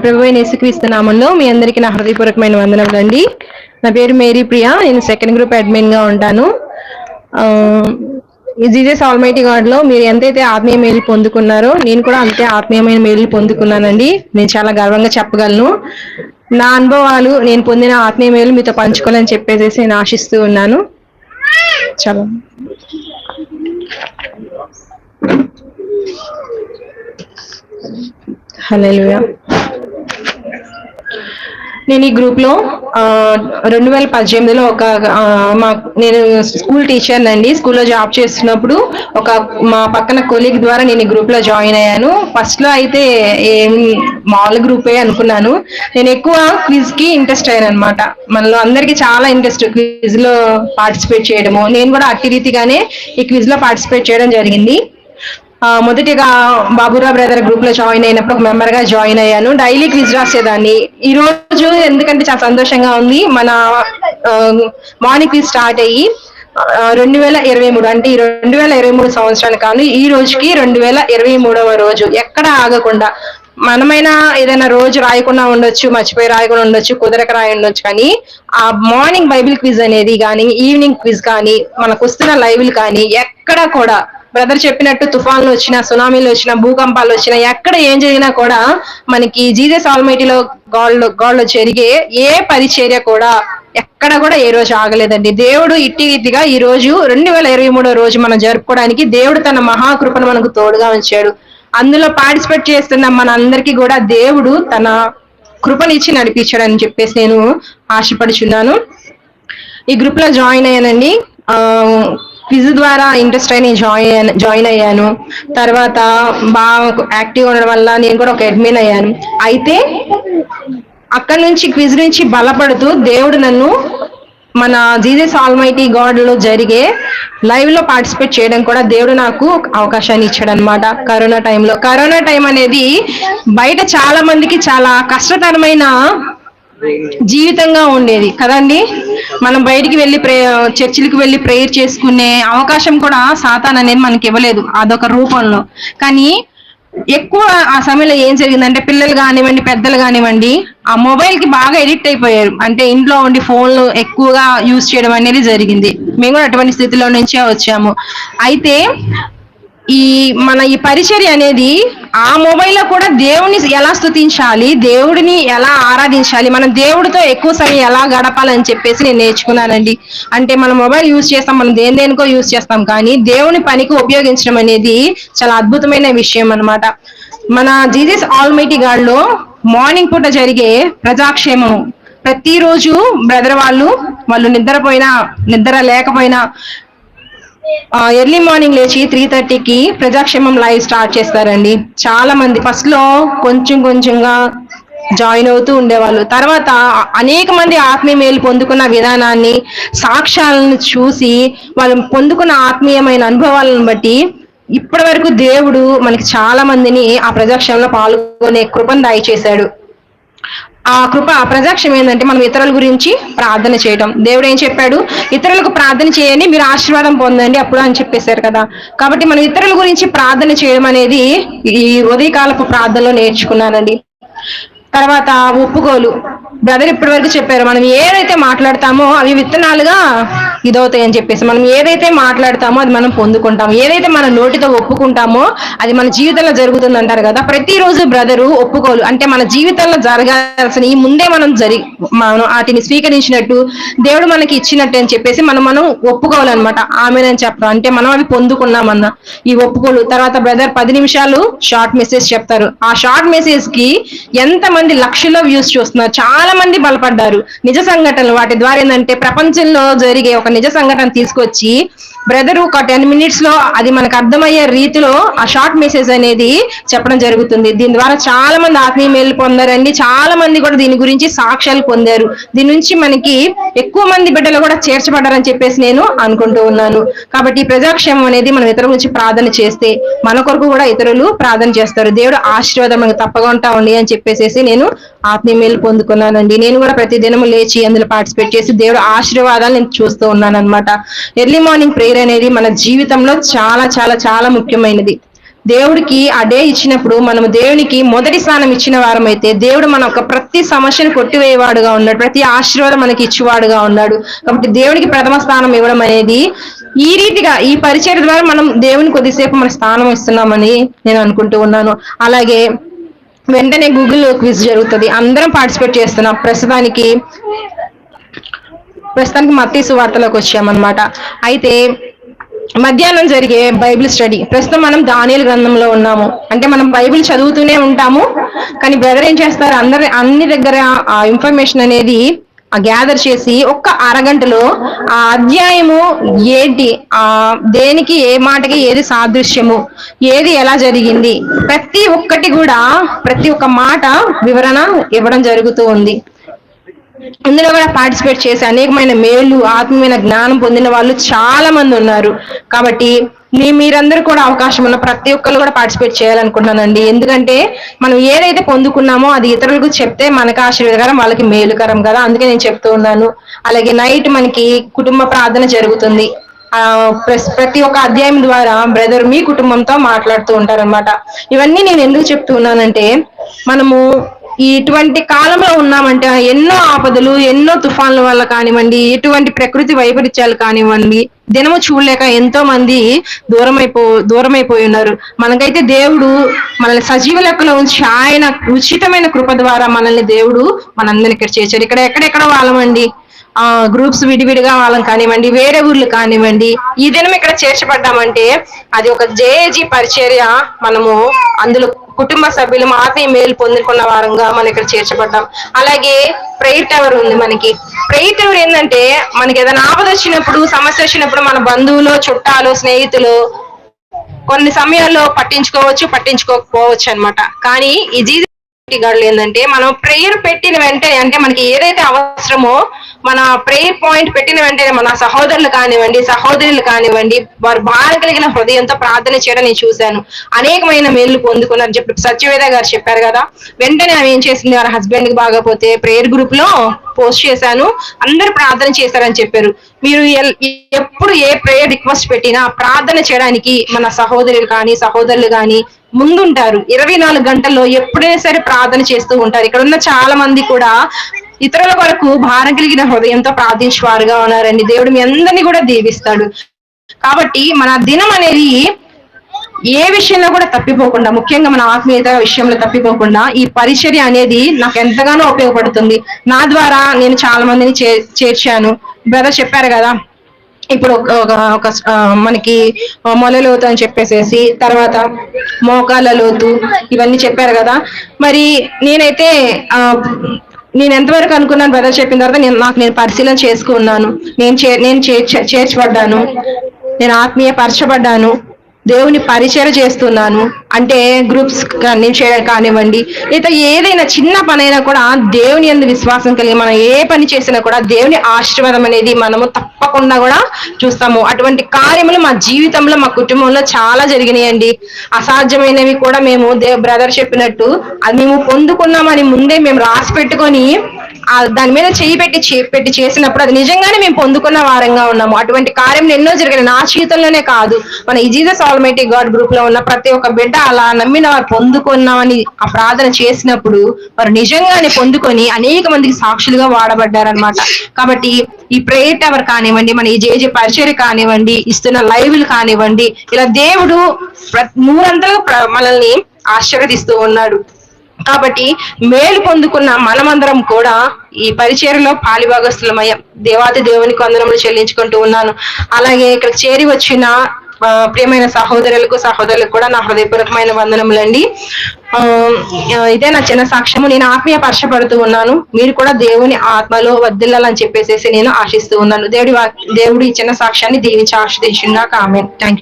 ప్రభు అయిన యేసుక్రీస్తు నామంలో మీ అందరికీ నా హృదయపూర్వకమైన వందనములండి నా పేరు మేరీ ప్రియా. నేను సెకండ్ గ్రూప్ అడ్మిన్గా ఉంటాను. ఈ జీజస్ ఆల్మైటీ గాడ్లో మీరు ఎంతైతే ఆత్మీయ మేలు పొందుకున్నారో నేను కూడా అంతే ఆత్మీయమైన మేలు పొందుకున్నానండి. నేను చాలా గర్వంగా చెప్పగలను. నా అనుభవాలు నేను పొందిన ఆత్మీయ మేలు మీతో పంచుకోవాలని చెప్పేసి నేను ఆశిస్తూ ఉన్నాను. చాలా. హలో నేను ఈ గ్రూప్లో రెండు వేల పద్దెనిమిదిలో ఒక మా నేను స్కూల్ టీచర్ అండి. స్కూల్లో జాబ్ చేస్తున్నప్పుడు ఒక మా పక్కన కొలీగ్ ద్వారా నేను ఈ గ్రూప్లో జాయిన్ అయ్యాను. ఫస్ట్లో అయితే ఏం మామూలు గ్రూపే అనుకున్నాను. నేను ఎక్కువ క్విజ్కి ఇంట్రెస్ట్ అయ్యాను అనమాట మనలో అందరికి చాలా ఇంట్రెస్ట్ క్విజ్లో పార్టిసిపేట్ చేయడము. నేను కూడా అట్టి రీతిగానే ఈ క్విజ్లో పార్టిసిపేట్ చేయడం జరిగింది. మొదటిగా బాబురావు బ్రదర్ గ్రూప్లో జాయిన్ అయినప్పుడు ఒక మెంబర్గా జాయిన్ అయ్యాను. డైలీ క్విజ్ రాసేదాన్ని. ఈ రోజు ఎందుకంటే చాలా సంతోషంగా ఉంది. మన మార్నింగ్ క్విజ్ స్టార్ట్ అయ్యి రెండు వేల ఇరవై మూడు అంటే ఈ రెండు వేల ఇరవై మూడు సంవత్సరాలు కాదు ఈ రోజుకి రెండు వేల ఇరవై మూడవ రోజు. ఎక్కడ ఆగకుండా మనమైనా ఏదైనా రోజు రాయకుండా ఉండొచ్చు మర్చిపోయి రాయకుండా ఉండొచ్చు కుదరక రాయి ఉండొచ్చు కానీ ఆ మార్నింగ్ బైబిల్ క్విజ్ అనేది కానీ ఈవినింగ్ క్విజ్ కానీ మనకు వస్తున్న లైవ్లు కానీ ఎక్కడ కూడా బ్రదర్ చెప్పినట్టు తుఫాన్లు వచ్చినా సునామీలు వచ్చినా భూకంపాలు వచ్చినా ఎక్కడ ఏం జరిగినా కూడా మనకి జీజస్ ఆల్మైటీలో గాడ్ గాడ్లో జరిగే ఏ పరిచర్య కూడా ఎక్కడ కూడా ఏ రోజు ఆగలేదండి. దేవుడు ఇట్టి ఇదిగా ఈ రోజు రెండు వేల ఇరవై మూడో రోజు మనం జరుపుకోవడానికి దేవుడు తన మహాకృపను మనకు తోడుగా ఉంచాడు. అందులో పార్టిసిపేట్ చేస్తున్న మనందరికీ కూడా దేవుడు తన కృపనిచ్చి నడిపించాడని చెప్పేసి నేను ఆశపడుచున్నాను. ఈ గ్రూప్లో జాయిన్ అయ్యానండి. క్విజ్ ద్వారా ఇంట్రెస్ట్ అయి నేను జాయిన్ జాయిన్ అయ్యాను. తర్వాత బాగా యాక్టివ్ ఉండడం వల్ల నేను కూడా ఒక అడ్మిన్ అయ్యాను. అయితే అక్కడ నుంచి క్విజ్ నుంచి బలపడుతూ దేవుడు నన్ను మన జీజస్ ఆల్మైటీ గాడ్ జరిగే లైవ్లో పార్టిసిపేట్ చేయడం కూడా దేవుడు నాకు అవకాశాన్ని ఇచ్చాడు అనమాట కరోనా టైంలో. కరోనా టైం అనేది బయట చాలా మందికి చాలా కష్టతరమైన జీవితంగా ఉండేది. కదండి? మనం బయటికి వెళ్ళి ప్రే చర్చిలకు వెళ్ళి ప్రేయర్ చేసుకునే అవకాశం కూడా సాతాన్ అనేది మనకి ఇవ్వలేదు. అదొక రూపంలో. కానీ ఎక్కువ ఆ సమయంలో ఏం జరిగిందంటే పిల్లలు కానివ్వండి పెద్దలు కానివ్వండి ఆ మొబైల్కి బాగా ఎడిక్ట్ అయిపోయారు. అంటే ఇంట్లో ఉండి ఫోన్లు ఎక్కువగా యూజ్ చేయడం అనేది జరిగింది. మేము కూడా అటువంటి స్థితిలో నుంచే వచ్చాము. అయితే ఈ మన ఈ పరిచర్య అనేది ఆ మొబైల్లో కూడా దేవుని ఎలా స్తుతించాలి దేవుడిని ఎలా ఆరాధించాలి మనం దేవుడితో ఎక్కువ సమయం ఎలా గడపాలని చెప్పేసి నేను నేర్చుకున్నానండి. అంటే మనం మొబైల్ యూజ్ చేస్తాం మనం దేని దేనికో యూజ్ చేస్తాం కానీ దేవుని పనికి ఉపయోగించడం అనేది చాలా అద్భుతమైన విషయం అన్నమాట. మన జీజస్ ఆల్మైటీ గాడ్లో మార్నింగ్ పూట జరిగే ప్రజాక్షేమం. ప్రతిరోజు బ్రదర్ వాళ్ళు వాళ్ళు నిద్రపోయినా నిద్ర లేకపోయినా ఎర్లీ మార్నింగ్ లేచి త్రీ థర్టీకి ప్రజాక్షేమం లైవ్ స్టార్ట్ చేస్తారండి. చాలా మంది ఫస్ట్లో కొంచెం కొంచెంగా జాయిన్ అవుతూ ఉండేవాళ్ళు. తర్వాత అనేక మంది ఆత్మీయ మేలు పొందుకున్న విధానాన్ని సాక్ష్యాలను చూసి వాళ్ళు పొందుకున్న ఆత్మీయమైన అనుభవాలను బట్టి ఇప్పటి వరకు దేవుడు మనకి చాలా మందిని ఆ ప్రజాక్షేమంలో పాల్గొనే కృపను దయచేశాడు. ఆ కృప ప్రజాక్షం ఏంటంటే మనం ఇతరుల గురించి ప్రార్థన చేయడం దేవుడు ఏం చెప్పాడు? ఇతరులకు ప్రార్థన చేయండి మీరు ఆశీర్వాదం పొందండి అప్పుడు అని చెప్పేశారు కదా. కాబట్టి మనం ఇతరుల గురించి ప్రార్థన చేయడం అనేది ఈ ఉదయకాలపు ప్రార్థనలో నేర్చుకున్నానండి. తర్వాత ఒప్పుకోలు. బ్రదర్ ఇప్పటి వరకు చెప్పారు మనం ఏదైతే మాట్లాడతామో అవి విత్తనాలుగా ఇదవుతాయి అని చెప్పేసి మనం ఏదైతే మాట్లాడతామో అది మనం పొందుకుంటాం ఏదైతే మన నోటితో ఒప్పుకుంటామో అది మన జీవితంలో జరుగుతుంది అంటారు కదా ప్రతిరోజు బ్రదరు ఒప్పుకోలు అంటే మన జీవితంలో జరగాల్సిన ఈ ముందే మనం జరి మనం వాటిని స్వీకరించినట్టు దేవుడు మనకి ఇచ్చినట్టు అని చెప్పేసి మనం మనం ఒప్పుకోవాలన్నమాట. ఆమెనని చెప్పడం అంటే మనం అవి పొందుకున్నామన్న. ఈ ఒప్పుకోలు. తర్వాత బ్రదర్ పది నిమిషాలు షార్ట్ మెసేజ్ చెప్తారు. ఆ షార్ట్ మెసేజ్కి ఎంత మంది లక్షల్లో వ్యూస్ చూస్తున్నారు. చాలా మంది బలపడ్డారు. నిజ సంఘటనలు వాటి ద్వారా ఏంటంటే ప్రపంచంలో జరిగే ఒక నిజ సంఘటన తీసుకొచ్చి బ్రదర్ ఒక టెన్ మినిట్స్లో అది మనకు అర్థమయ్యే రీతిలో ఆ షార్ట్ మెసేజ్ అనేది చెప్పడం జరుగుతుంది. దీని ద్వారా చాలా మంది ఆత్మీయ మేలు పొందారండి. చాలా మంది కూడా దీని గురించి సాక్ష్యాలు పొందారు. దీని నుంచి మనకి ఎక్కువ మంది బిడ్డలు కూడా చేర్చబడ్డారని చెప్పేసి నేను అనుకుంటూ ఉన్నాను. కాబట్టి ప్రజాక్షేమం అనేది మనం ఇతరుల గురించి ప్రార్థన చేస్తే మన కొరకు కూడా ఇతరులు ప్రార్థన చేస్తారు. దేవుడు ఆశీర్వాదం మనకు తప్పకుండా ఉండి అని చెప్పేసి నేను ఆత్మీయ మేలు పొందుకున్నానండి. నేను కూడా ప్రతి దినము లేచి అందులో పార్టిసిపేట్ చేసి దేవుడు ఆశీర్వాదాలు నేను చూస్తూ ఉన్నాను అనమాట ఎర్లీ మార్నింగ్ పేరు అనేది మన జీవితంలో చాలా చాలా చాలా ముఖ్యమైనది. దేవుడికి ఆ డే ఇచ్చినప్పుడు మనము దేవునికి మొదటి స్థానం ఇచ్చిన వారమైతే దేవుడు మన యొక్క ప్రతి సమస్యను కొట్టివేయవాడుగా ఉన్నాడు. ప్రతి ఆశీర్వాదం మనకి ఇచ్చేవాడుగా ఉన్నాడు. కాబట్టి దేవుడికి ప్రథమ స్థానం ఇవ్వడం అనేది ఈ రీతిగా ఈ పరిచయ ద్వారా మనం దేవుని కొద్దిసేపు మన స్థానం ఇస్తున్నామని నేను అనుకుంటూ ఉన్నాను. అలాగే వెంటనే గూగుల్ క్విజ్ జరుగుతుంది. అందరం పార్టిసిపేట్ చేస్తున్నాం. ప్రస్తుతానికి ప్రస్తుతానికి మత్తీ సువార్తలోకి వచ్చామన్నమాట. అయితే మధ్యాహ్నం జరిగే బైబిల్ స్టడీ. ప్రస్తుతం మనం దానియల్ గ్రంథంలో ఉన్నాము. అంటే మనం బైబిల్ చదువుతూనే ఉంటాము. కానీ బ్రదర్ ఏం చేస్తారు? అందరి అన్ని దగ్గర ఆ ఇన్ఫర్మేషన్ అనేది గ్యాదర్ చేసి ఒక్క అరగంటలో ఆ అధ్యాయము ఏంటి? ఆ దేనికి ఏ మాటకి ఏది సాదృశ్యము? ఏది ఎలా జరిగింది? ప్రతి ఒక్కటి కూడా ప్రతి ఒక్క మాట వివరణ ఇవ్వడం జరుగుతూ ఉంది. ఇందులో కూడా పార్టిసిపేట్ చేసి అనేకమైన మేలు ఆత్మీయమైన జ్ఞానం పొందిన వాళ్ళు చాలా మంది ఉన్నారు. కాబట్టి మీ మీరందరూ కూడా అవకాశం ఉన్న ప్రతి ఒక్కరు కూడా పార్టిసిపేట్ చేయాలనుకుంటున్నానండి. ఎందుకంటే మనం ఏదైతే పొందుకున్నామో అది ఇతరులకు చెప్తే మనకు ఆశీర్వాదకరం వాళ్ళకి మేలుకరం కదా. అందుకే నేను చెప్తూ ఉన్నాను. అలాగే నైట్ మనకి కుటుంబ ప్రార్థన జరుగుతుంది. ప్రతి ఒక్క అధ్యాయం ద్వారా బ్రదర్ మీ కుటుంబంతో మాట్లాడుతూ ఉంటారనమాట ఇవన్నీ నేను ఎందుకు చెప్తూ ఉన్నానంటే మనము ఇటువంటి కాలంలో ఉన్నామంటే ఎన్నో ఆపదలు ఎన్నో తుఫాన్ల వల్ల కానివ్వండి ఎటువంటి ప్రకృతి వైపరీత్యాలు కానివ్వండి దినము చూడలేక ఎంతో మంది దూరమైపో దూరమైపోయి ఉన్నారు మనకైతే దేవుడు మనల్ని సజీవ లెక్కలో ఉంచి ఆయన ఉచితమైన కృప ద్వారా మనల్ని దేవుడు మనందరిని ఇక్కడ చేశారు ఇక్కడ ఎక్కడెక్కడ వాళ్ళమండి? ఆ గ్రూప్స్ విడివిడిగా వాళ్ళం కానివ్వండి వేరే ఊర్లు కానివ్వండి ఈ దినం ఇక్కడ చేర్చబడ్డామంటే అది ఒక జేఏజీ పరిచర్య మనము అందులో కుటుంబ సభ్యులు ఆత్మీయ మేలు పొందుకున్న వారంగా మనం ఇక్కడ చేర్చబడ్డాం. అలాగే ప్రేయర్ టవర్ ఉంది మనకి. ప్రేయర్ టవర్ ఏంటంటే మనకి ఏదైనా ఆపద వచ్చినప్పుడు సమస్య వచ్చినప్పుడు మన బంధువులు చుట్టాలు స్నేహితులు కొన్ని సమయాల్లో పట్టించుకోవచ్చు పట్టించుకోకపోవచ్చు అనమాట కానీ ఈ జీజ గారులు ఏంటంటే మనం ప్రేయర్ పెట్టిన వెంటనే అంటే మనకి ఏదైతే అవసరమో మన ప్రేయర్ పాయింట్ పెట్టిన వెంటనే మన సహోదరులు కానివ్వండి సహోదరులు కానివ్వండి వారు బాధ కలిగిన హృదయంతో ప్రార్థన చేయడం నేను చూశాను. అనేకమైన మేలు పొందుకున్నారు చెప్పి సత్యవేద గారు చెప్పారు కదా. వెంటనే ఆమె ఏం చేసింది? వారి హస్బెండ్కి బాగపోతే ప్రేయర్ గ్రూప్లో పోస్ట్ చేశాను. అందరు ప్రార్థన చేశారని చెప్పారు. మీరు ఎప్పుడు ఏ ప్రేయర్ రిక్వెస్ట్ పెట్టినా ప్రార్థన చేయడానికి మన సహోదరులు కానీ సహోదరులు కానీ ముందుంటారు. ఇరవై నాలుగు గంటల్లో ఎప్పుడైనా సరే ప్రార్థన చేస్తూ ఉంటారు. ఇక్కడ ఉన్న చాలా మంది కూడా ఇతరుల కొరకు భారం కలిగిన హృదయంతో ప్రార్థించేవారుగా ఉన్నారండి. దేవుడు మీ అందరినీ కూడా దీవిస్తాడు. కాబట్టి మన దినం అనేది ఏ విషయంలో కూడా తప్పిపోకుండా ముఖ్యంగా మన ఆత్మీయత విషయంలో తప్పిపోకుండా ఈ పరిచర్య అనేది నాకు ఎంతగానో ఉపయోగపడుతుంది. నా ద్వారా నేను చాలా మందిని చేర్చాను. బ్రదర్ చెప్పారు కదా ఇప్పుడు ఒక ఒక మనకి మొల లోతు అని చెప్పేసేసి తర్వాత మోకాల లోతు ఇవన్నీ చెప్పారు కదా. మరి నేనైతే నేను ఎంతవరకు అనుకున్నాను బ్రదర్ చెప్పిన తర్వాత నేను నాకు నేను పరిశీలన చేసుకున్నాను. నేను చే నేను చేర్చబడ్డాను. నేను ఆత్మీయ పరచబడ్డాను దేవుని పరిచయం చేస్తున్నాను. అంటే గ్రూప్స్ చేయడం కానివ్వండి లేదా ఏదైనా చిన్న పనైనా కూడా దేవుని ఎందు విశ్వాసం కలిగి మనం ఏ పని చేసినా కూడా దేవుని ఆశీర్వాదం అనేది మనము తప్పకుండా కూడా చూస్తాము. అటువంటి కార్యములు మా జీవితంలో మా కుటుంబంలో చాలా జరిగినాయండి. అసాధ్యమైనవి కూడా మేము బ్రదర్ చెప్పినట్టు అది మేము పొందుకున్నామని ముందే మేము రాసి పెట్టుకొని దాని మీద చేయి పెట్టి పెట్టి చేసినప్పుడు అది నిజంగానే మేము పొందుకున్న వారంగా ఉన్నాము. అటువంటి కార్యం ఎన్నో జరిగిన నా జీవితంలోనే కాదు. మన ఈ జీసస్ ఆల్మైటీ గాడ్ గ్రూప్లో ఉన్న ప్రతి ఒక్క బిడ్డ అలా నమ్మిన వారు పొందుకున్నామని ఆ ప్రార్థన చేసినప్పుడు వారు నిజంగానే పొందుకొని అనేక మందికి సాక్షులుగా వాడబడ్డారనమాట కాబట్టి ఈ ప్రేయర్ టవర్ కానివ్వండి మన ఈ జేజే పరిచయం కానివ్వండి ఇస్తున్న లైవ్లు కానివ్వండి ఇలా దేవుడు మూడంతలు మనల్ని ఆశీర్వదిస్తూ ఉన్నాడు. కాబట్టి మేలు పొందుకున్న మనమందరం కూడా ఈ పరిచయలో పాలిభాగస్థులమయ్యాం దేవాది దేవునికి వందనములు చెల్లించుకుంటూ ఉన్నాను. అలాగే ఇక్కడ చేరి వచ్చిన ప్రియమైన సహోదరులకు సహోదరులకు కూడా నా హృదయపూర్వకమైన వందనములండి. ఇదే నా చిన్న సాక్ష్యము. నేను ఆత్మీయ పరచపడుతూ ఉన్నాను. మీరు కూడా దేవుని ఆత్మలో వద్దిల్లాలని చెప్పేసి నేను ఆశిస్తూ ఉన్నాను. దేవుడి దేవుడి చిన్న సాక్ష్యాన్ని దీవించి ఆశ్రదించిందాక కామెంట్ థ్యాంక్ యూ